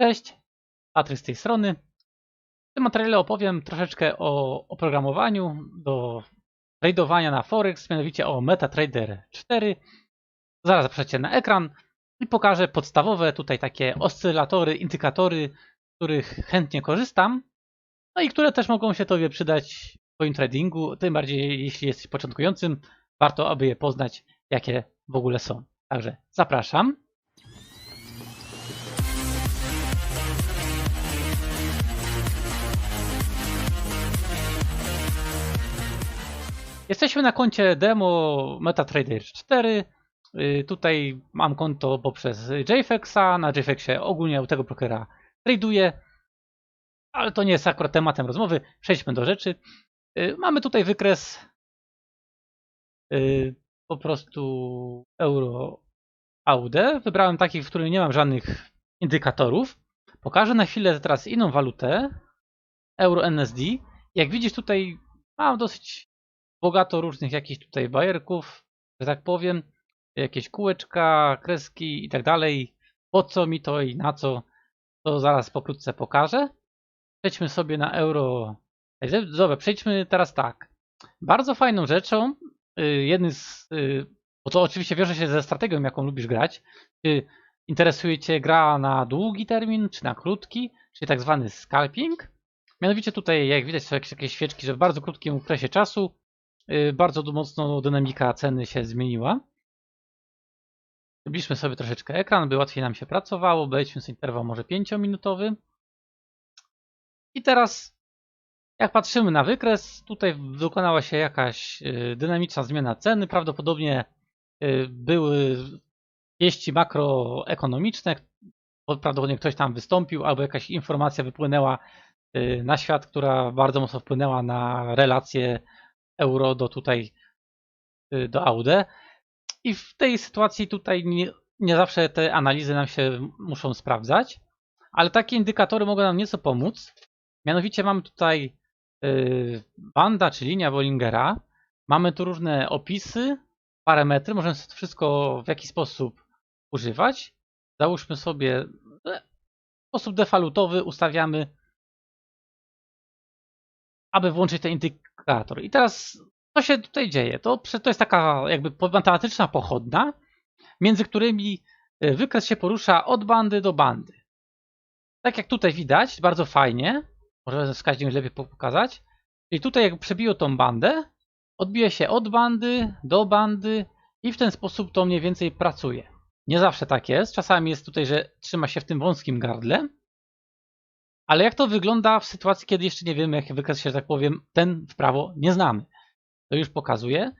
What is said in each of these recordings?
Cześć, Patryk z tej strony. W tym materiale opowiem troszeczkę o oprogramowaniu do tradowania na Forex, mianowicie o MetaTrader 4. Zaraz zapraszam na ekran i pokażę podstawowe tutaj takie oscylatory, indykatory, z których chętnie korzystam, no i które też mogą się Tobie przydać w Twoim tradingu, tym bardziej jeśli jesteś początkującym, warto aby je poznać, jakie w ogóle są. Także zapraszam. Jesteśmy na koncie demo MetaTrader 4. Y, Tutaj mam konto poprzez JFEXa. Na JFEXie ogólnie u tego brokera traduję. Ale to nie jest akurat tematem rozmowy. Przejdźmy do rzeczy. Y, Mamy tutaj wykres y, po prostu euro AUD. Wybrałem taki, w którym nie mam żadnych indykatorów. Pokażę na chwilę teraz inną walutę. Euro NSD. Jak widzisz tutaj mam dosyć bogato różnych jakichś tutaj bajerków, że tak powiem, jakieś kółeczka, kreski i tak dalej. Po co mi to i na co, to zaraz pokrótce pokażę. Przejdźmy sobie na euro. Dobra, przejdźmy teraz tak. Bardzo fajną rzeczą, y, jednym z, y, bo to oczywiście wiąże się ze strategią, jaką lubisz grać. Czy interesuje Cię gra na długi termin, czy na krótki, czyli tak zwany scalping. Mianowicie tutaj, jak widać, są jakieś, jakieś świeczki, że w bardzo krótkim okresie czasu bardzo mocno dynamika ceny się zmieniła. Zbliżmy sobie troszeczkę ekran, by łatwiej nam się pracowało. Wejdźmy sobie interwał może 5-minutowy. I teraz, jak patrzymy na wykres, tutaj dokonała się jakaś y, dynamiczna zmiana ceny. Prawdopodobnie y, były wieści makroekonomiczne. Prawdopodobnie ktoś tam wystąpił, albo jakaś informacja wypłynęła y, na świat, która bardzo mocno wpłynęła na relacje euro do tutaj do AUD. I w tej sytuacji tutaj nie, nie zawsze te analizy nam się muszą sprawdzać, ale takie indykatory mogą nam nieco pomóc. Mianowicie mamy tutaj banda czy linia Bollingera. Mamy tu różne opisy, parametry. Możemy to wszystko w jakiś sposób używać. Załóżmy sobie e, sposób defalutowy ustawiamy, aby włączyć ten indykator. I teraz co się tutaj dzieje? To, to jest taka jakby matematyczna pochodna, między którymi y, wykres się porusza od bandy do bandy. Tak jak tutaj widać, bardzo fajnie, może wskaźnik lepiej pokazać. I tutaj jak przebiło tą bandę, odbije się od bandy do bandy i w ten sposób to mniej więcej pracuje. Nie zawsze tak jest. Czasami jest tutaj, że trzyma się w tym wąskim gardle. Ale jak to wygląda w sytuacji, kiedy jeszcze nie wiemy, jaki wykres się, tak powiem, ten w prawo nie znamy to już pokazuje.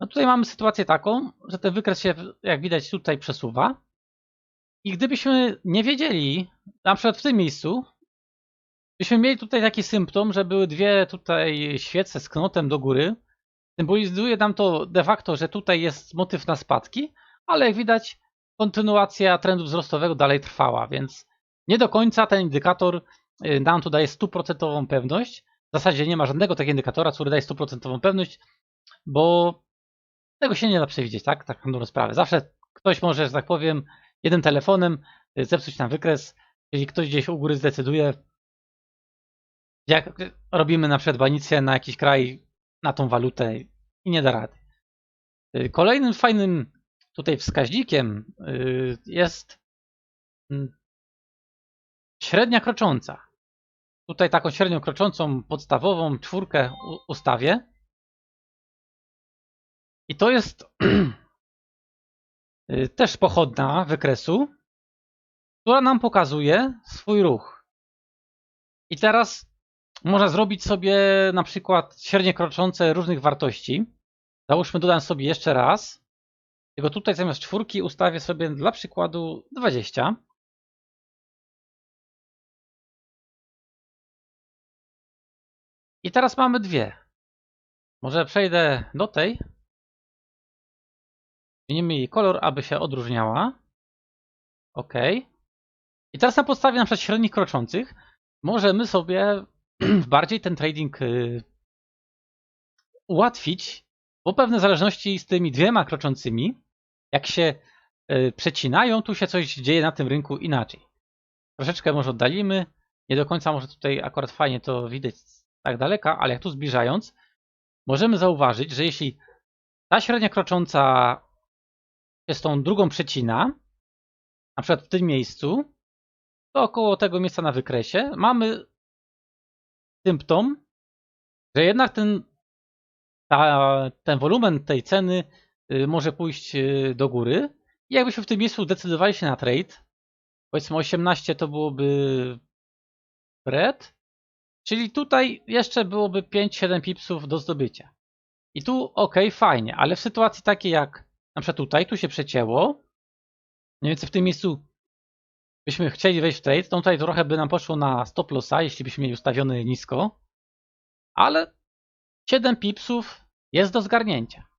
No tutaj mamy sytuację taką, że ten wykres się, jak widać, tutaj przesuwa. I gdybyśmy nie wiedzieli, na przykład w tym miejscu, byśmy mieli tutaj taki symptom, że były dwie tutaj świece z knotem do góry, symbolizuje nam to de facto, że tutaj jest motyw na spadki, ale jak widać, kontynuacja trendu wzrostowego dalej trwała, więc nie do końca ten indykator nam tu daje stuprocentową pewność. W zasadzie nie ma żadnego takiego indykatora, który daje stuprocentową pewność, bo tego się nie da przewidzieć, tak? Tak na sprawę. Zawsze ktoś może, że tak powiem, jednym telefonem y, zepsuć nam wykres, jeżeli ktoś gdzieś u góry zdecyduje, jak robimy na przykład banicję na jakiś kraj, na tą walutę i nie da rady. Y, kolejnym fajnym tutaj wskaźnikiem y, jest mm, średnia krocząca. Tutaj taką średnią kroczącą, podstawową czwórkę ustawię. I to jest y, też pochodna wykresu, która nam pokazuje swój ruch. I teraz można zrobić sobie na przykład średnie kroczące różnych wartości. Załóżmy, dodam sobie jeszcze raz. Tylko tutaj zamiast czwórki ustawię sobie dla przykładu 20. I teraz mamy dwie. Może przejdę do tej. Zmienimy jej kolor, aby się odróżniała. OK. I teraz na podstawie na przykład średnich kroczących możemy sobie bardziej ten trading y, ułatwić, bo pewne zależności z tymi dwiema kroczącymi, jak się y, przecinają, tu się coś dzieje na tym rynku inaczej. troszeczkę może oddalimy. Nie do końca może tutaj akurat fajnie to widać tak daleka, ale jak tu zbliżając, możemy zauważyć, że jeśli ta średnia krocząca się z tą drugą przecina, na przykład w tym miejscu, to około tego miejsca na wykresie mamy symptom, że jednak ten, ta, ten wolumen tej ceny y, może pójść y, do góry. I jakbyśmy w tym miejscu decydowali się na trade, powiedzmy 18 to byłoby spread, czyli tutaj jeszcze byłoby 5-7 pipsów do zdobycia. I tu ok, fajnie, ale w sytuacji takiej jak na przykład tutaj, tu się przecięło, mniej więcej w tym miejscu byśmy chcieli wejść w trade, to tutaj trochę by nam poszło na stop lossa, jeśli byśmy mieli ustawiony nisko, ale 7 pipsów jest do zgarnięcia.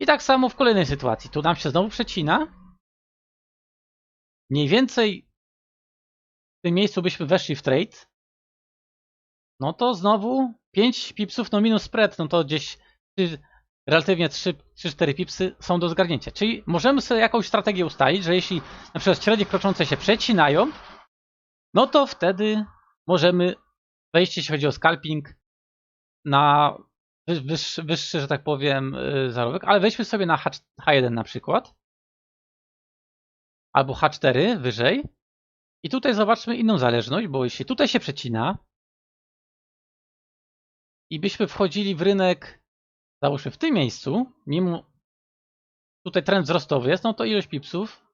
I tak samo w kolejnej sytuacji. Tu nam się znowu przecina. Mniej więcej w tym miejscu byśmy weszli w trade. No to znowu 5 pipsów, no minus spread, no to gdzieś relatywnie 3-4 pipsy są do zgarnięcia. Czyli możemy sobie jakąś strategię ustalić, że jeśli na przykład średnie kroczące się przecinają, no to wtedy możemy wejść, jeśli chodzi o scalping, na wyższy, wyższy że tak powiem, y, zarobek, ale wejdźmy sobie na H, H1 na przykład, albo H4 wyżej. I tutaj zobaczmy inną zależność, bo jeśli tutaj się przecina i byśmy wchodzili w rynek załóżmy w tym miejscu, mimo tutaj trend wzrostowy jest, no to ilość pipsów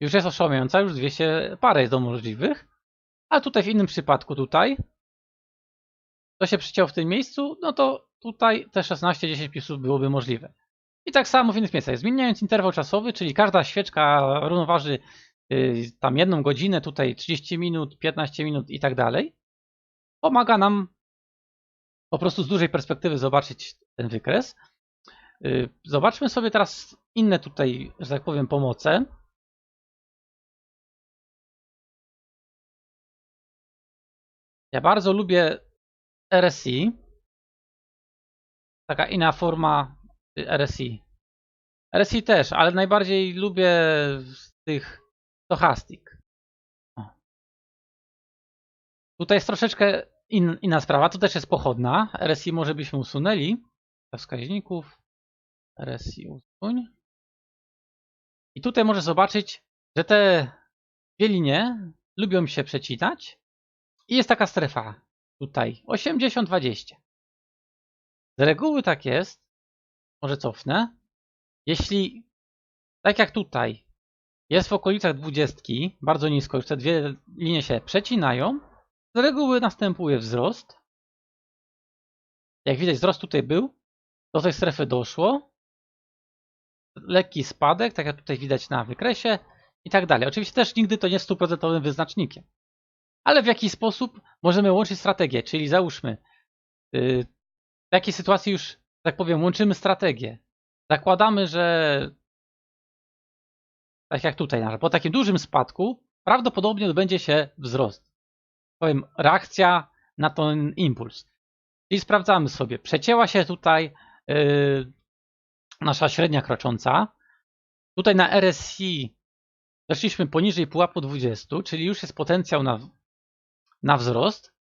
już jest oszałamiająca, już 200 parę jest do możliwych, a tutaj w innym przypadku tutaj to się przyciął w tym miejscu, no to tutaj te 16-10 pipsów byłoby możliwe. I tak samo w innych miejscach. Zmieniając interwał czasowy, czyli każda świeczka równoważy yy, tam jedną godzinę, tutaj 30 minut, 15 minut i tak dalej, pomaga nam po prostu z dużej perspektywy zobaczyć ten wykres. Y, zobaczmy sobie teraz inne tutaj, że tak powiem, pomoce. Ja bardzo lubię RSI. Taka inna forma RSI. RSI też, ale najbardziej lubię z tych stochastik. Tutaj jest troszeczkę in, inna sprawa, to też jest pochodna. RSI może byśmy usunęli wskaźników. RSI usuń. I tutaj może zobaczyć, że te dwie linie lubią się przecinać. I jest taka strefa tutaj 80-20. Z reguły tak jest. Może cofnę. Jeśli tak jak tutaj jest w okolicach 20, bardzo nisko, już te dwie linie się przecinają, z reguły następuje wzrost. Jak widać, wzrost tutaj był. Do tej strefy doszło. Lekki spadek, tak jak tutaj widać na wykresie i tak dalej. Oczywiście też nigdy to nie jest stuprocentowym wyznacznikiem. Ale w jaki sposób możemy łączyć strategię? Czyli załóżmy, yy, w jakiej sytuacji już, tak powiem, łączymy strategię. Zakładamy, że tak jak tutaj, po takim dużym spadku prawdopodobnie odbędzie się wzrost powiem, reakcja na ten impuls. I sprawdzamy sobie, przecięła się tutaj yy, nasza średnia krocząca. Tutaj na RSI weszliśmy poniżej pułapu 20, czyli już jest potencjał na, na wzrost.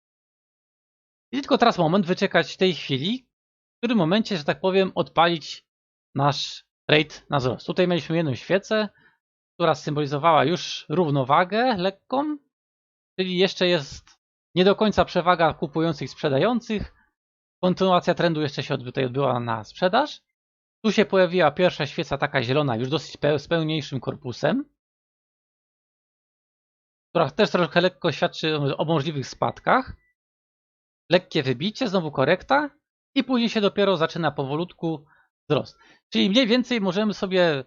I tylko teraz moment wyczekać tej chwili, w którym momencie, że tak powiem, odpalić nasz trade na wzrost. Tutaj mieliśmy jedną świecę, która symbolizowała już równowagę lekką, Czyli jeszcze jest nie do końca przewaga kupujących sprzedających. Kontynuacja trendu jeszcze się tutaj odbyła na sprzedaż. Tu się pojawiła pierwsza świeca taka zielona, już dosyć z pełniejszym korpusem, która też trochę lekko świadczy o możliwych spadkach. Lekkie wybicie, znowu korekta i później się dopiero zaczyna powolutku wzrost. Czyli mniej więcej możemy sobie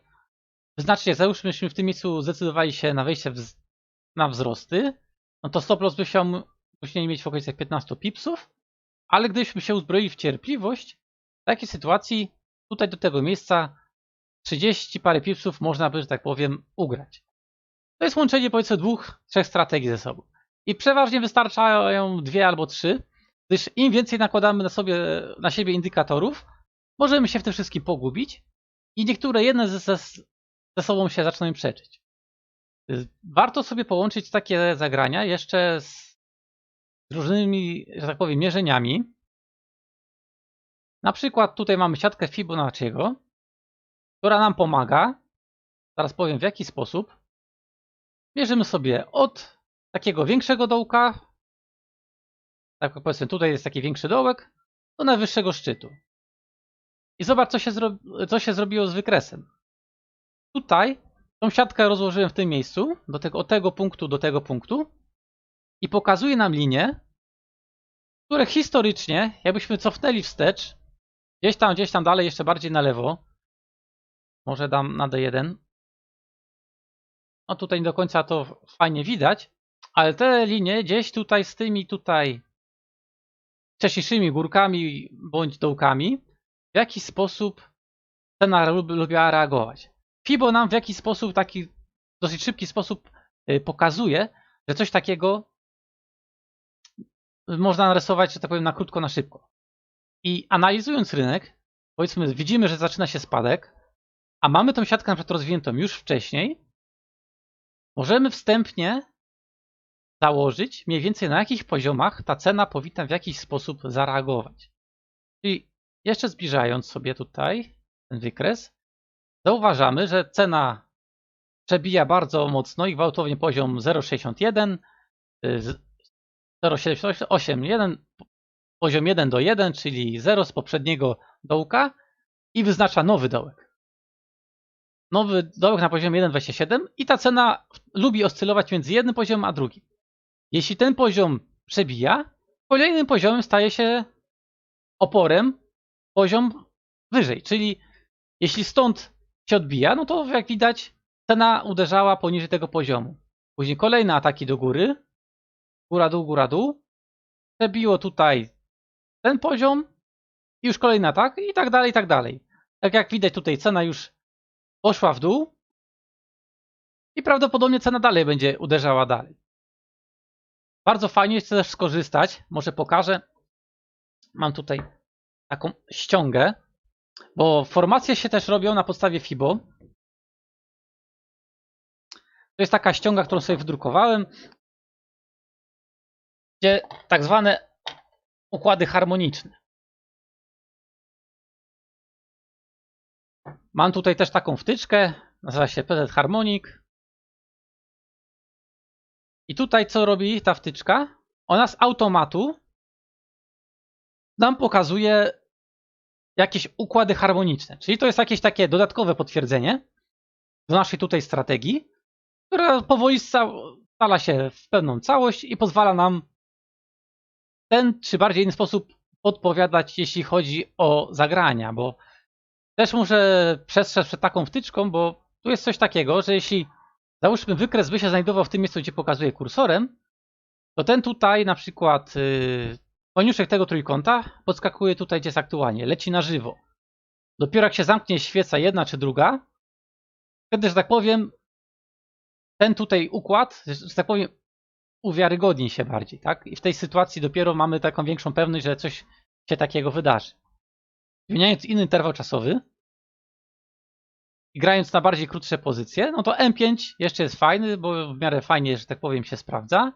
jak załóżmy, w tym miejscu zdecydowali się na wejście na wzrosty, no to stop loss byśmy musieli mieć w okolicach 15 pipsów, ale gdybyśmy się uzbroili w cierpliwość, w takiej sytuacji tutaj do tego miejsca 30 parę pipsów można by, że tak powiem, ugrać. To jest łączenie powiedzmy dwóch, trzech strategii ze sobą. I przeważnie wystarczają dwie albo trzy, gdyż im więcej nakładamy na, sobie, na siebie indykatorów, możemy się w tym wszystkim pogubić i niektóre jedne ze, ze sobą się zaczynają przeczyć. Warto sobie połączyć takie zagrania jeszcze z różnymi, że tak powiem, mierzeniami. Na przykład tutaj mamy siatkę Fibonacciego, która nam pomaga. Zaraz powiem w jaki sposób. Mierzymy sobie od takiego większego dołka, tak jak powiedzmy tutaj jest taki większy dołek, do najwyższego szczytu. I zobacz co się, co się zrobiło z wykresem. Tutaj tą siatkę rozłożyłem w tym miejscu, do tego, od tego punktu do tego punktu i pokazuje nam linie, które historycznie, jakbyśmy cofnęli wstecz, gdzieś tam, gdzieś tam dalej, jeszcze bardziej na lewo, może dam na D1, no tutaj nie do końca to fajnie widać, ale te linie gdzieś tutaj z tymi tutaj wcześniejszymi górkami bądź dołkami, w jaki sposób cena lub- lubiła reagować. Fibo nam w jakiś sposób, taki dosyć szybki sposób y, pokazuje, że coś takiego można narysować, że tak powiem, na krótko, na szybko. I analizując rynek, powiedzmy, widzimy, że zaczyna się spadek, a mamy tą siatkę na przykład rozwiniętą już wcześniej, możemy wstępnie założyć mniej więcej na jakich poziomach ta cena powinna w jakiś sposób zareagować. Czyli jeszcze zbliżając sobie tutaj ten wykres, zauważamy, że cena przebija bardzo mocno i gwałtownie poziom 0,61, y, z- 0,781, poziom 1 do 1, czyli 0 z poprzedniego dołka i wyznacza nowy dołek. Nowy dołek na poziomie 1,27 i ta cena lubi oscylować między jednym poziomem a drugim. Jeśli ten poziom przebija, kolejnym poziomem staje się oporem poziom wyżej, czyli jeśli stąd się odbija, no to jak widać cena uderzała poniżej tego poziomu. Później kolejne ataki do góry, góra dół, góra dół, przebiło tutaj ten poziom i już kolejny atak i tak dalej, i tak dalej. Tak jak widać tutaj cena już poszła w dół i prawdopodobnie cena dalej będzie uderzała dalej. Bardzo fajnie jest też skorzystać, może pokażę, mam tutaj taką ściągę, bo formacje się też robią na podstawie FIBO. To jest taka ściąga, którą sobie wydrukowałem, gdzie tak zwane układy harmoniczne. Mam tutaj też taką wtyczkę, nazywa się PZ Harmonic. I tutaj co robi ta wtyczka? Ona z automatu nam pokazuje jakieś układy harmoniczne. Czyli to jest jakieś takie dodatkowe potwierdzenie do naszej tutaj strategii, która powoli stala się w pewną całość i pozwala nam w ten czy bardziej inny sposób podpowiadać, jeśli chodzi o zagrania, bo też muszę przestrzec przed taką wtyczką, bo tu jest coś takiego, że jeśli załóżmy wykres by się znajdował w tym miejscu, gdzie pokazuję kursorem, to ten tutaj na przykład yy, koniuszek tego trójkąta podskakuje tutaj, gdzie jest aktualnie, leci na żywo. Dopiero jak się zamknie świeca jedna czy druga, wtedy, że tak powiem, ten tutaj układ, że tak powiem, uwiarygodni się bardziej, tak? I w tej sytuacji dopiero mamy taką większą pewność, że coś się takiego wydarzy. Zmieniając inny interwał czasowy i grając na bardziej krótsze pozycje, no to M5 jeszcze jest fajny, bo w miarę fajnie, że tak powiem, się sprawdza.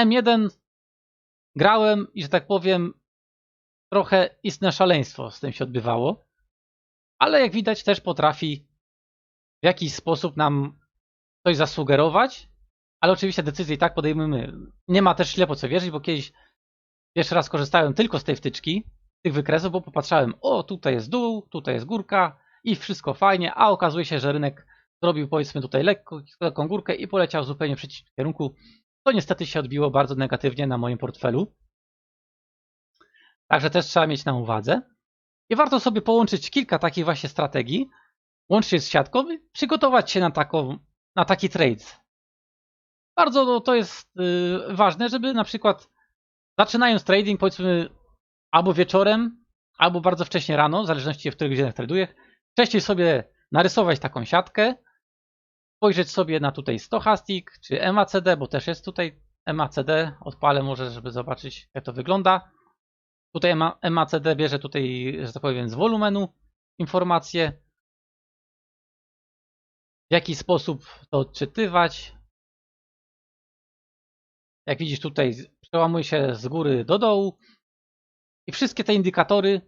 M1 grałem i, że tak powiem, trochę istne szaleństwo z tym się odbywało, ale jak widać też potrafi w jakiś sposób nam coś zasugerować, ale oczywiście decyzję i tak podejmujemy. Nie ma też ślepo co wierzyć, bo kiedyś pierwszy raz korzystałem tylko z tej wtyczki, tych wykresów, bo popatrzałem, o tutaj jest dół, tutaj jest górka i wszystko fajnie, a okazuje się, że rynek zrobił powiedzmy tutaj lekko, lekką górkę i poleciał zupełnie w przeciwnym kierunku. To niestety się odbiło bardzo negatywnie na moim portfelu. Także też trzeba mieć na uwadze. I warto sobie połączyć kilka takich właśnie strategii, łącznie z siatką, i przygotować się na, taką, na taki trade. Bardzo no, to jest yy, ważne, żeby na przykład zaczynając trading, powiedzmy albo wieczorem, albo bardzo wcześnie rano, w zależności od których godzinach traduję, wcześniej sobie narysować taką siatkę, spojrzeć sobie na tutaj stochastic czy MACD, bo też jest tutaj MACD, odpalę może, żeby zobaczyć jak to wygląda. Tutaj MACD bierze tutaj, że tak powiem, z wolumenu informacje. w jaki sposób to odczytywać. Jak widzisz tutaj przełamuje się z góry do dołu i wszystkie te indykatory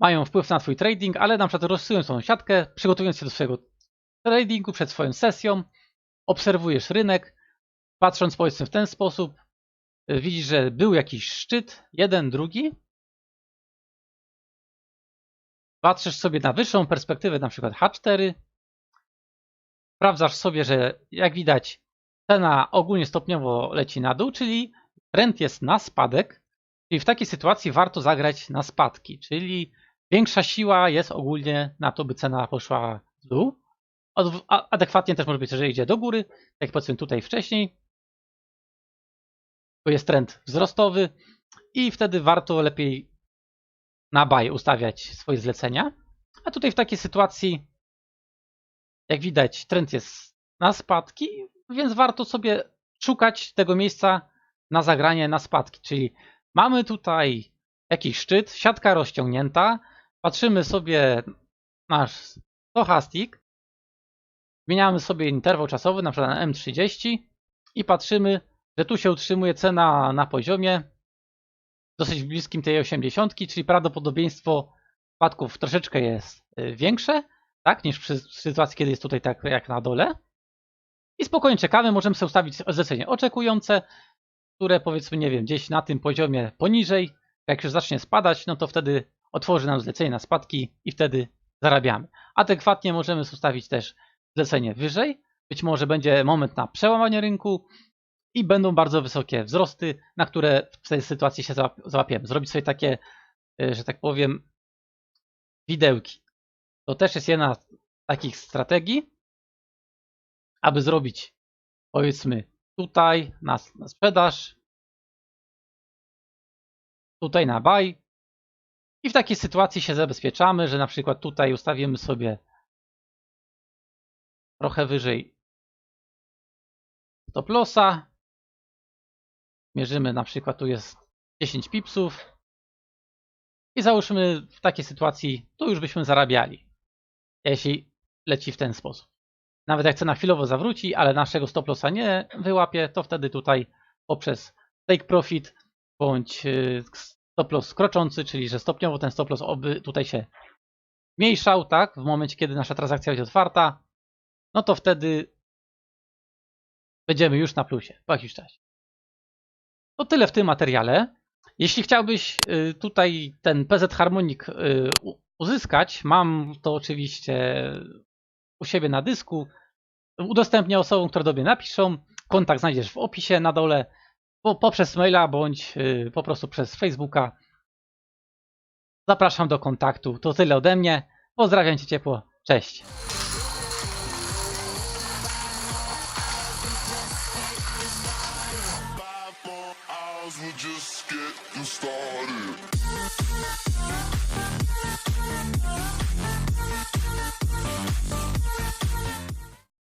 mają wpływ na twój trading, ale na przykład rozsyłując tą siatkę, przygotowując się do swojego tradingu przed swoją sesją, obserwujesz rynek, patrząc powiedzmy w ten sposób, y, widzisz, że był jakiś szczyt, jeden, drugi. Patrzysz sobie na wyższą perspektywę, na przykład H4. Sprawdzasz sobie, że jak widać, cena ogólnie stopniowo leci na dół, czyli trend jest na spadek. Czyli w takiej sytuacji warto zagrać na spadki, czyli większa siła jest ogólnie na to, by cena poszła w dół. Adekwatnie też może być, że idzie do góry, tak jak powiedzmy tutaj wcześniej. Tu jest trend wzrostowy i wtedy warto lepiej na buy ustawiać swoje zlecenia. A tutaj w takiej sytuacji, jak widać, trend jest na spadki, więc warto sobie szukać tego miejsca na zagranie na spadki. Czyli mamy tutaj jakiś szczyt, siatka rozciągnięta, patrzymy sobie nasz stochastik, zmieniamy sobie interwał czasowy, na przykład na M30 i patrzymy, że tu się utrzymuje cena na poziomie dosyć bliskim tej 80, czyli prawdopodobieństwo spadków troszeczkę jest y, większe, tak, niż przy sytuacji, kiedy jest tutaj tak jak na dole. I spokojnie czekamy, możemy sobie ustawić zlecenie oczekujące, które powiedzmy, nie wiem, gdzieś na tym poziomie poniżej, jak już zacznie spadać, no to wtedy otworzy nam zlecenie na spadki i wtedy zarabiamy. Adekwatnie możemy ustawić też zlecenie wyżej, być może będzie moment na przełamanie rynku i będą bardzo wysokie wzrosty, na które w tej sytuacji się załap- załapiemy. Zrobić sobie takie, y, że tak powiem, widełki. To też jest jedna z takich strategii, aby zrobić powiedzmy tutaj na, na sprzedaż, tutaj na buy i w takiej sytuacji się zabezpieczamy, że na przykład tutaj ustawimy sobie trochę wyżej stop lossa. Mierzymy na przykład tu jest 10 pipsów i załóżmy w takiej sytuacji tu już byśmy zarabiali, jeśli leci w ten sposób. Nawet jak cena chwilowo zawróci, ale naszego stop lossa nie wyłapie, to wtedy tutaj poprzez take profit bądź y, stop loss kroczący, czyli że stopniowo ten stop loss oby tutaj się zmniejszał, tak, w momencie kiedy nasza transakcja będzie otwarta, no to wtedy będziemy już na plusie po jakimś czasie. To tyle w tym materiale. Jeśli chciałbyś y, tutaj ten PZ Harmonic y, uzyskać, mam to oczywiście u siebie na dysku. Udostępnię osobom, które do mnie napiszą. Kontakt znajdziesz w opisie na dole, po, poprzez maila bądź y, po prostu przez Facebooka. Zapraszam do kontaktu. To tyle ode mnie. Pozdrawiam Cię ciepło. Cześć. can start.